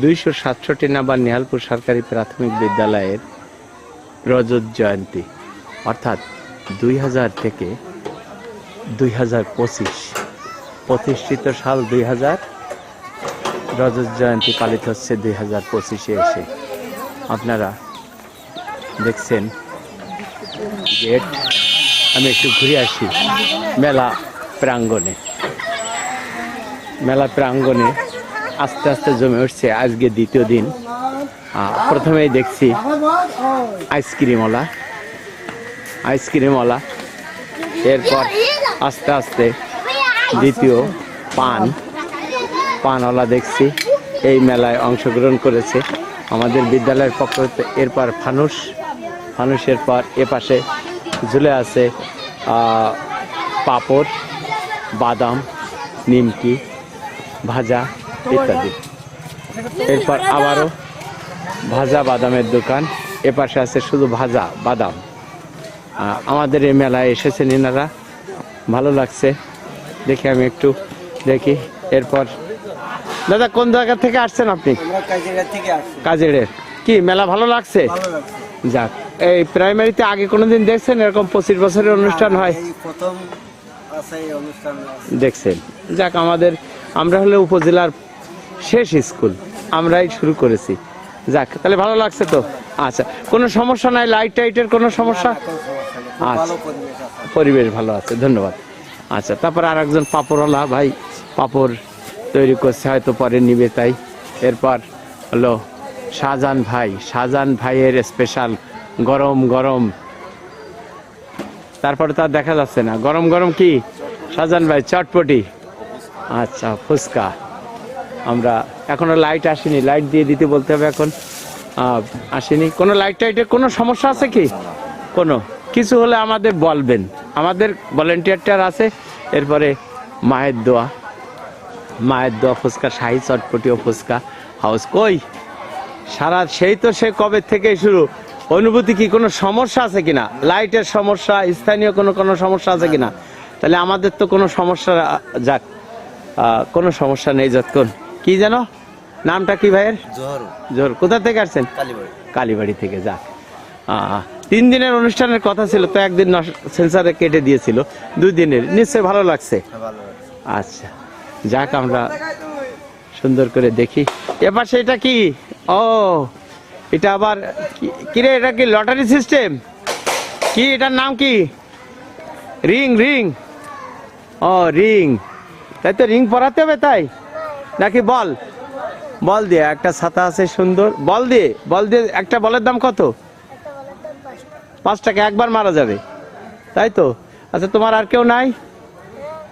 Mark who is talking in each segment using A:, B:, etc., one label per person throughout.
A: দুইশো সাতষট্টি নাম্বার নেহালপুর সরকারি প্রাথমিক বিদ্যালয়ের রজত জয়ন্তী, অর্থাৎ দুই হাজার থেকে দুই হাজার পঁচিশ প্রতিষ্ঠিত সাল দুই হাজার, রজত জয়ন্তী পালিত হচ্ছে দুই হাজার পঁচিশে এসে। আপনারা দেখছেন গেট। আমি একটু ঘুরে আসি মেলা প্রাঙ্গণে। মেলা প্রাঙ্গণে আস্তে আস্তে জমে উঠছে আজকে দ্বিতীয় দিন। প্রথমেই দেখছি আইসক্রিমওয়ালা। আইসক্রিমওয়ালা। এরপর আস্তে আস্তে দ্বিতীয় পান। পানওয়ালা দেখছি এই মেলায় অংশগ্রহণ করেছে। আমাদের বিদ্যালয়ের পক্ষ এরপর ফানুস ফানুসের পর এ পাশে ঝুলে আছে পাঁপড়, বাদাম, নিমকি, ভাজা। ইত্যাদি। এরপর আবারও ভাজা বাদামের দোকান। এ পাশে আছে শুধু ভাজা বাদাম। আমাদের এই মেলায় এসেছেন এনারা। ভালো লাগছে। দেখি আমি একটু দেখি। এরপর দাদা কোন জায়গা থেকে আসছেন আপনি?
B: আমরা কাজিরা
A: কাজেরের। কি মেলা ভালো লাগছে? যাক এই প্রাইমারিতে আগে কোনোদিন দেখছেন? এরকম পঁচিশ বছরের অনুষ্ঠান হয়?
B: প্রথম আছে এই অনুষ্ঠান
A: দেখছেন। যাক আমাদের আমরা হলে উপজেলার শেষ স্কুল। আমরাই শুরু করেছি। যাক, তাহলে ভালো লাগছে তো? আচ্ছা কোনো সমস্যা নাই? লাইট টাইটের কোনো সমস্যা? আচ্ছা।
B: পরিবেশ
A: পরিবেশ ভালো আছে, ধন্যবাদ। আচ্ছা তারপর আর একজন পাপড়ওয়ালা ভাই, পাপড় তৈরি করছে, হয়তো পরে নিবে তাই। এরপর হলো শাহজাহান ভাই, শাহজাহান ভাইয়ের স্পেশাল গরম গরম। তারপরে তার দেখা যাচ্ছে না। গরম গরম কি? শাহজাহান ভাই, চটপটি। আচ্ছা ফুচকা। আমরা এখনও লাইট আসেনি। লাইট দিয়ে দিতে বলতে হবে এখন। আসেনি। কোনো লাইট টাইটের কোনো সমস্যা আছে কি? কোনো? কিছু হলে আমাদের বলবেন। আমাদের ভলেন্টিয়ারটার আছে। এরপরে মায়ের দোয়া। মায়ের দোয়া ফুচকা, শাহি চটপটি ও ফুচকা। হাউস কই? সারা সেই তো সে কবে থেকে শুরু? অনুভূতি কি কোনো সমস্যা আছে কিনা? লাইটের সমস্যা, স্থানীয় কোনো কোনো সমস্যা আছে কিনা? তাহলে আমাদের তো কোনো সমস্যা যাক। কোনো সমস্যা নেই, যতক্ষণ। কি জানো? নামটা কি ভাইয়ের?
B: জোহর।
A: জোর কোথা থেকে আসছেন?
B: কালীবাড়ি।
A: কালীবাড়ি থেকে যাক। আহ, তিন দিনের অনুষ্ঠানের কথা ছিল তো একদিন নস- সেন্সারে কেটে দিয়েছিল দুই দিনের। নিশ্চয়ই ভালো লাগছে। আচ্ছা যাক আমরা সুন্দর করে দেখি। এবার সেটা কি? ও এটা আবার কি- কিরে এটা কি লটারি সিস্টেম? কি এটার নাম কি? Ring ring. ও রিং। তাই তো রিং পরাতে হবে তাই? নাকি বল? বল দিয়ে একটা ছাতা আছে সুন্দর। বল দিয়ে বল দিয়ে একটা বলের দাম কত? পাঁচ টাকা একবার মারা যাবে। তাই তো? আচ্ছা তোমার আর কেউ নাই?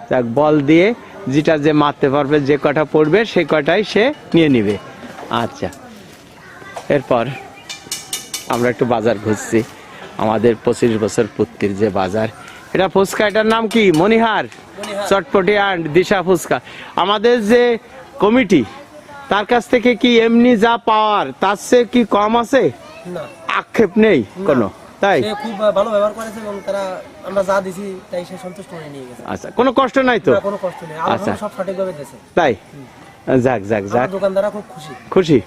A: যাক বল দিয়ে যেটা যে মারতে পারবে যে কটা পড়বে সেই কটাই সে নিয়ে নিবে। আচ্ছা এরপর আমরা একটু বাজার ঘুরছি আমাদের পঁচিশ বছর পূর্তির যে বাজার এটা ফুচকা এটার নাম কি? মনিহার চটপটি অ্যান্ড দিশা ফুচকা। আমাদের যে কমিটি তার কাছ থেকে কি এমনি যা পাওয়ার তার চেয়ে কি কম আছে?
B: না।
A: আক্ষেপ নেই কোনো। তাই?
B: খুব ভালো ব্যবহার করেছে এবং তারা আমরা যা দিছি তাই সে সন্তুষ্ট হয়ে নিয়ে গেছে।
A: আচ্ছা কোনো কষ্ট নাই তো?
B: কোনো কষ্ট নেই।
A: আচ্ছা।
B: সব সঠিকভাবে দিয়েছে।
A: তাই? যাক যাক যাক।
B: দোকানদাররা খুব খুশি।
A: খুশি?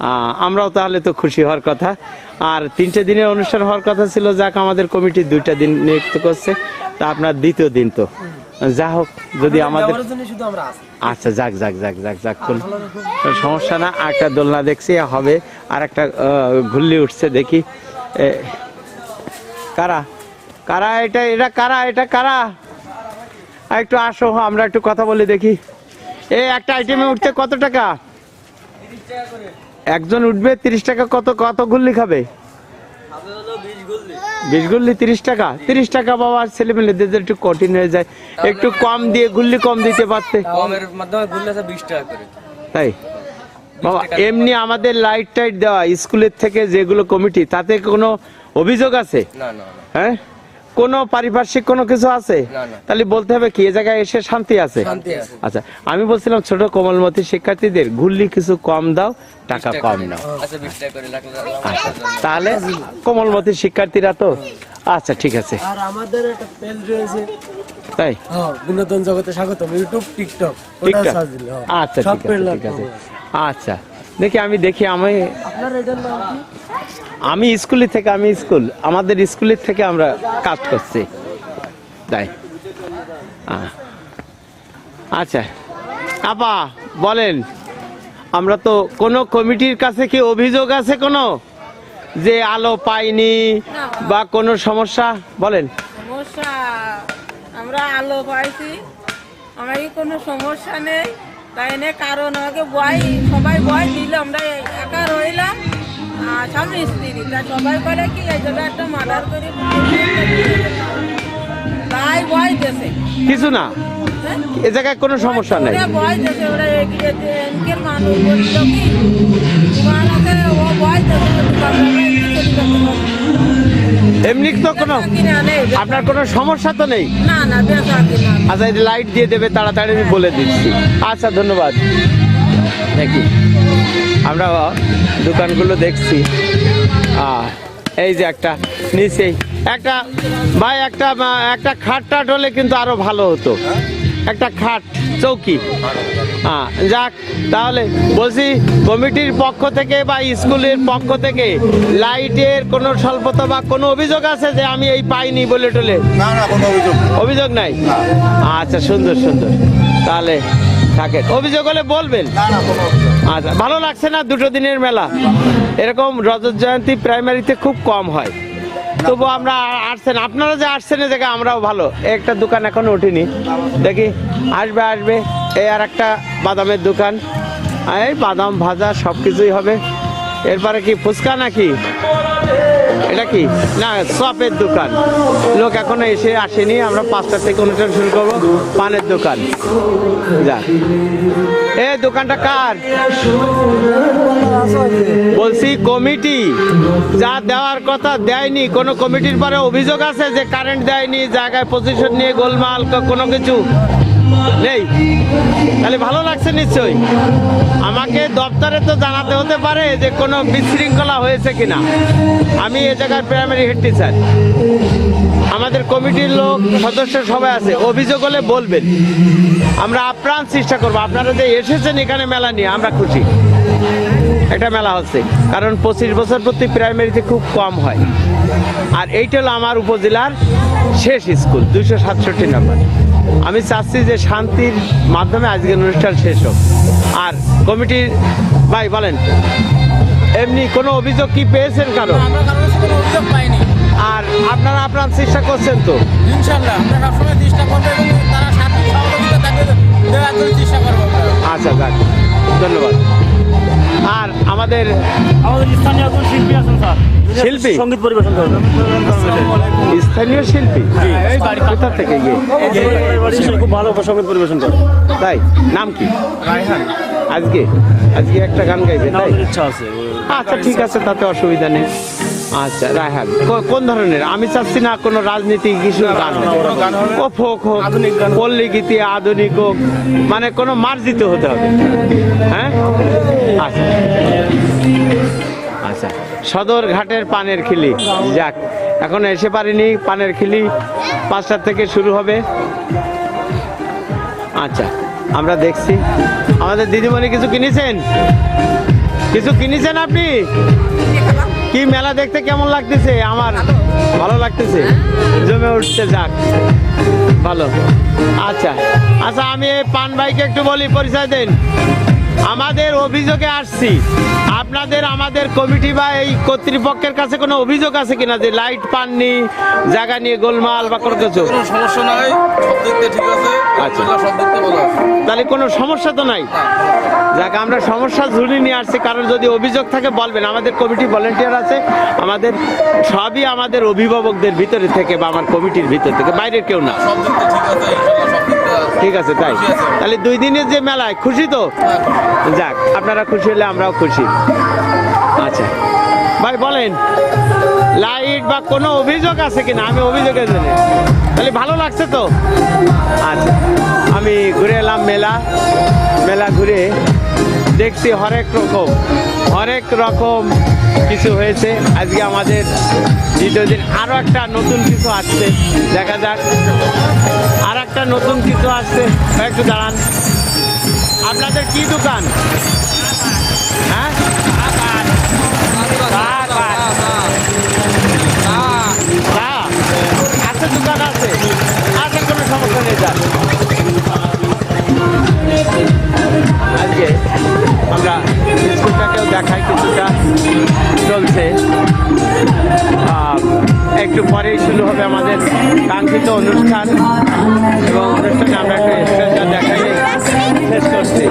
A: আহ, আমরাও তাহলে তো খুশি হওয়ার কথা। আর তিনটে দিনের অনুষ্ঠান হওয়ার কথা ছিল যাক আমাদের কমিটি দুইটা দিন নিযুক্ত করছে। তা আপনার দ্বিতীয় দিন তো। যা হোক যদি আমাদের আচ্ছা যাক যাক যাক যাক যাক কোন সমস্যা না একটা দোলনা দেখছি হবে আর একটা ঘুরলি উঠছে দেখি। কারা? কারা এটা এটা কারা এটা কারা? একটু আসো আমরা একটু কথা বলি দেখি। এই একটা আইটেমে উঠতে কত টাকা? একজন উঠবে তিরিশ টাকা কত কত গুল্লি খাবে? বিশ গুল্লি তিরিশ টাকা। তিরিশ টাকা বাবা ছেলে মেয়েদের একটু কঠিন হয়ে যায়। একটু কম দিয়ে গুল্লি কম দিতে পারতে।
B: কমের মাধ্যমে ঘুরলে আছে বিশ টাকা করে।
A: তাই? বাবা এমনি আমাদের লাইট টাইট দেওয়া স্কুলের থেকে যেগুলো কমিটি তাতে কোনো অভিযোগ আছে?
B: না না।
A: হ্যাঁ? কোনো পারিপার্শ্বিক কোনো কিছু আছে। তাহলে বলতে হবে কি এ জায়গায় এসে শান্তি আছে? আচ্ছা আমি বলছিলাম ছোট কোমলমতি শিক্ষার্থীদের ঘুরলি কিছু কম দাও টাকা কম নাও।
B: আচ্ছা
A: আচ্ছা তাহলে কোমলমতি শিক্ষার্থীরা তো? আচ্ছা ঠিক আছে।
B: আর আমাদের একটা পেজ রয়েছে।
A: তাই?
B: হ্যাঁ বিনোদন জগতে স্বাগতম ইউটিউব টিকটক।
A: আচ্ছা ঠিক আছে আচ্ছা। দেখি আমি দেখি আমি আমি স্কুলে থেকে আমি স্কুল আমাদের স্কুলের থেকে আমরা কাজ করছি। তাই। আচ্ছা। আপা বলেন আমরা তো কোনো কমিটির কাছে কি অভিযোগ আছে কোনো? যে আলো পাইনি বা কোনো সমস্যা? বলেন।
C: সমস্যা আমরা আলো পাইছি। আমার কোনো সমস্যা নেই। তাই নে কারণ আমাকে বয় সবাই বয় দিল আমরা একা রইলাম। আর স্বামী স্ত্রী তা সবাই বলে কি এই জন্য একটা মার্ডার করে তাই বয় দেশে
A: কিছু না।
C: হ্যাঁ?
A: এ জায়গায় কোনো সমস্যা নেই।
C: বয় দেশে ওরা এনকের মানুষ বলছিল কি তোমার ও বয় দেশে
A: এমনি তো কোনো আপনার কোনো সমস্যা তো নেই? আচ্ছা এই লাইট দিয়ে দেবে তাড়াতাড়ি আমি বলে দিচ্ছি। আচ্ছা ধন্যবাদ। নাকি আমরা দোকানগুলো দেখছি। এই যে একটা নিচেই একটা ভাই একটা একটা খাট টাট হলে কিন্তু আরও ভালো হতো। একটা খাট চৌকি। যাক তাহলে বলছি কমিটির পক্ষ থেকে বা স্কুলের পক্ষ থেকে লাইটের কোনো স্বল্পতা বা কোনো অভিযোগ আছে যে আমি এই পাইনি বলে টলে?
D: না না কোনো অভিযোগ
A: অভিযোগ নাই? আচ্ছা সুন্দর সুন্দর। তাহলে থাকেন। অভিযোগ হলে বলবেন। আচ্ছা ভালো লাগছে না দুটো দিনের মেলা? এরকম রজত জয়ন্তী প্রাইমারিতে খুব কম হয়। তবু আমরা আসছেন আপনারা যে আসছেন এই জায়গায় আমরাও ভালো। একটা দোকান এখনও ওঠেনি। দেখি আসবে আসবে। এই আর একটা বাদামের দোকান। এই বাদাম ভাজা সব কিছুই হবে। এরপরে কি, ফুচকা নাকি? এটা কি? না, চপের দোকান। লোক এখনও এসে আসেনি, আমরা পাঁচটা থেকে অনুষ্ঠান শুরু করব। পানের দোকান। যা। এ, দোকানটা কার? বলছি, কমিটি। যা দেওয়ার কথা দেয়নি। কোনো কমিটির পরে অভিযোগ আছে যে কারেন্ট দেয়নি, জায়গায় পজিশন নিয়ে গোলমাল, কোনো কিছু? নেই। তাহলে ভালো লাগছে নিশ্চয়ই। আমাকে দপ্তরে তো জানাতে হতে পারে যে কোনো বিশৃঙ্খলা হয়েছে কিনা। আমি এ জায়গার প্রাইমারি হেড টিচার আমাদের কমিটির লোক, সদস্য সবাই আছে। অভিযোগ হলে বলবেন। আমরা আপ্রাণ চেষ্টা করব। আপনারা যে এসেছেন এখানে মেলা নিয়ে, আমরা খুশি। এটা মেলা হচ্ছে। কারণ পঁচিশ বছর প্রতি প্রাইমারিতে খুব কম হয়। আর এইটা হলো আমার উপজেলার শেষ স্কুল দুশো সাতষট্টি নম্বর। আমি চাচ্ছি যে শান্তির মাধ্যমে আজকের অনুষ্ঠান শেষ হোক। আর কমিটির ভাই বলেন এমনি কোনো অভিযোগ কি পেয়েছেন কারও?
B: আমরা কোনো অভিযোগ পাইনি।
A: আর আপনারা আপনার চেষ্টা করছেন তো?
B: ইনশাল্লাহ আমরা সবসময় চেষ্টা করব
A: আমাদের
E: আমাদের স্থানীয় একজন শিল্পী আছেন স্যার।
A: শিল্পী?
E: সংগীত পরিবেশন করবেন
A: স্থানীয় শিল্পী? কোথা থেকে গিয়ে?
E: খুব ভালো সংগীত পরিবেশন করে
A: তাই? নাম কি? আজকে? আজকে একটা গান গাইবে তাই?
E: ইচ্ছা আছে।
A: আচ্ছা ঠিক আছে তাতে অসুবিধা নেই। আচ্ছা রায়হান। কোন ধরনের? আমি চাচ্ছি না কোনো রাজনীতি কিছু গান ও ফোক হোক। পল্লী গীতি আধুনিক হোক মানে কোনো মার্জিত হতে হবে। হ্যাঁ? আচ্ছা। আচ্ছা সদর ঘাটের পানের খিলি। যাক এখন এসে পারিনি পানের খিলি। পাঁচটার থেকে শুরু হবে। আচ্ছা আমরা দেখছি। আমাদের দিদিমণি কিছু কিনেছেন? কিছু কিনেছেন আপনি? কি মেলা দেখতে কেমন লাগতেছে? আমার ভালো লাগতেছে। জমে উঠছে, যাক। ভালো। আচ্ছা। আচ্ছা আমি এই পান ভাইকে একটু বলি, পরিচয় দেন। আমাদের অভিযোগে আসছি। আপনাদের, আমাদের কমিটি বা এই কর্তৃপক্ষের কাছে কোনো অভিযোগ আছে কিনা যে লাইট পাননি, জায়গা নিয়ে গোলমাল বা কোনো কিছু?
D: সমস্যা নয় দিক ঠিক আছে?
A: আচ্ছা।
D: সব দিক দিয়ে ভালো আছে
A: তাহলে কোনো সমস্যা তো নাই? যাক আমরা সমস্যা ঝুলি নিয়ে আসছি কারণ যদি অভিযোগ থাকে বলবেন। আমাদের কমিটি ভলেন্টিয়ার আছে আমাদের সবই আমাদের অভিভাবকদের ভিতরে থেকে বা আমার কমিটির ভিতর থেকে বাইরের কেউ না।
D: সব দিক দিয়ে ঠিক আছে।
A: ঠিক তাই। তাহলে দুই দিনের যে মেলায় খুশি তো? যাক আপনারা খুশি হলে আমরাও খুশি। আচ্ছা। ভাই, বলেন, লাইট বা কোনো অভিযোগ আছে কিনা? আমি অভিযোগের জন্য তাহলে ভালো লাগছে তো? আচ্ছা আমি ঘুরে এলাম মেলা মেলা ঘুরে দেখছি হরেক রকম হরেক রকম কিছু হয়েছে। আজকে আমাদের দ্বিতীয় দিন আরও একটা নতুন কিছু আসছে, দেখা যাক। আর একটা নতুন কিছু আসছে একটু দাঁড়ান। আপনাদের কি দোকান? হ্যাঁ? আমরা স্কুলটাকেও দেখাই কিছুটা চলছে। একটু পরেই শুরু হবে আমাদের কাঙ্ক্ষিত অনুষ্ঠান। এবং অনুষ্ঠানে আমরা একটু স্টেজটা দেখাই। শেষ করছি।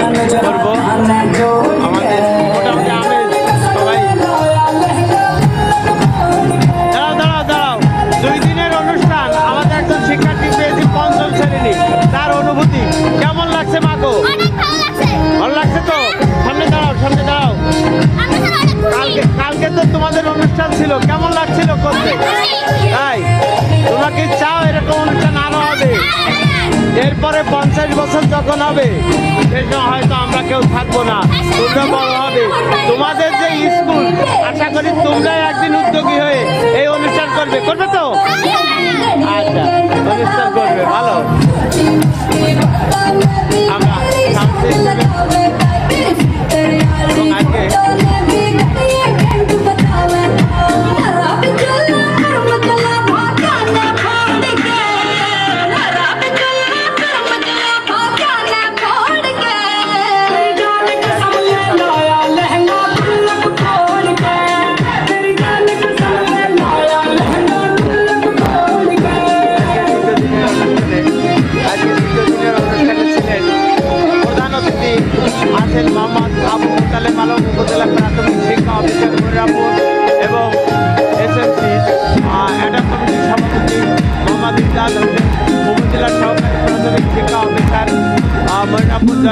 A: অনুষ্ঠান ছিল, কেমন লাগছিল করতে? তাই তোমরা কি চাও এরকম অনুষ্ঠান আরও হবে। এরপরে পঞ্চাশ বছর যখন হবে সময় হয়তো আমরা কেউ থাকব না, তোমরা বড় হবে। তোমাদের যে স্কুল, আশা করি তোমরাই একদিন উদ্যোগী হয়ে এই অনুষ্ঠান করবে। করবে তো? আচ্ছা অনুষ্ঠান করবে, ভালো। আমরা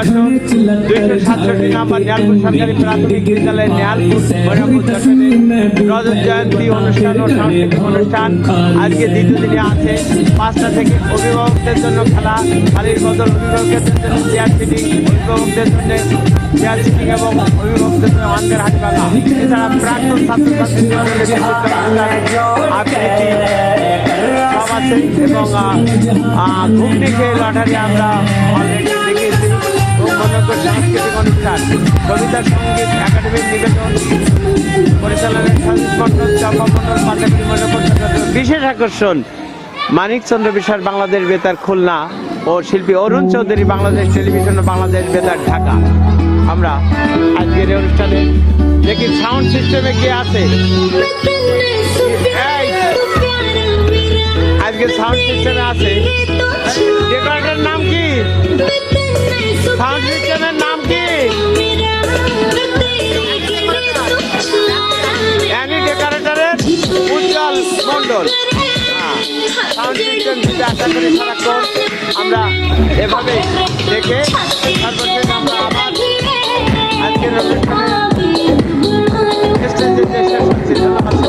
A: দুইশো সাতষট্টি নম্বর নিয়ালপুর সরকারি প্রাথমিক জয়ন্তী অনুষ্ঠান ও সাংস্কৃতিক অনুষ্ঠান। আজকে দ্বিতীয় দিনে আছে পাঁচটা থেকে অভিভাবকদের জন্য খেলা খালির বদল অভিভাবকদের জন্য চেয়ার সিটিং অভিভাবকদের এবং অভিভাবকদের জন্য হাট মেলা এছাড়া প্রাক্তন ছাত্রছাত্রীদের আবৃত্তি এবং ঘুমটি খেয়ে লটারি আমরা অলরেডি সাংস্কৃতিক অনুষ্ঠান কবিতা সংগীত একাডেমিক নিবেদন পরিচালনায় বিশেষ আকর্ষণ মানিক চন্দ্র বিশ্বাস বাংলাদেশ বেতার খুলনা ও শিল্পী অরুণ চৌধুরী বাংলাদেশ টেলিভিশন ও বাংলাদেশ বেতার ঢাকা। আমরা আজকের অনুষ্ঠানে দেখি সাউন্ড সিস্টেমে কে আছে। আজকে সাউন্ড সিস্টেমে আছে। করবেন সেটা আশা করি সারাক্ষণ আমরা এভাবে দেখে আজকের অনুষ্ঠানে শেষ করছি। ধন্যবাদ।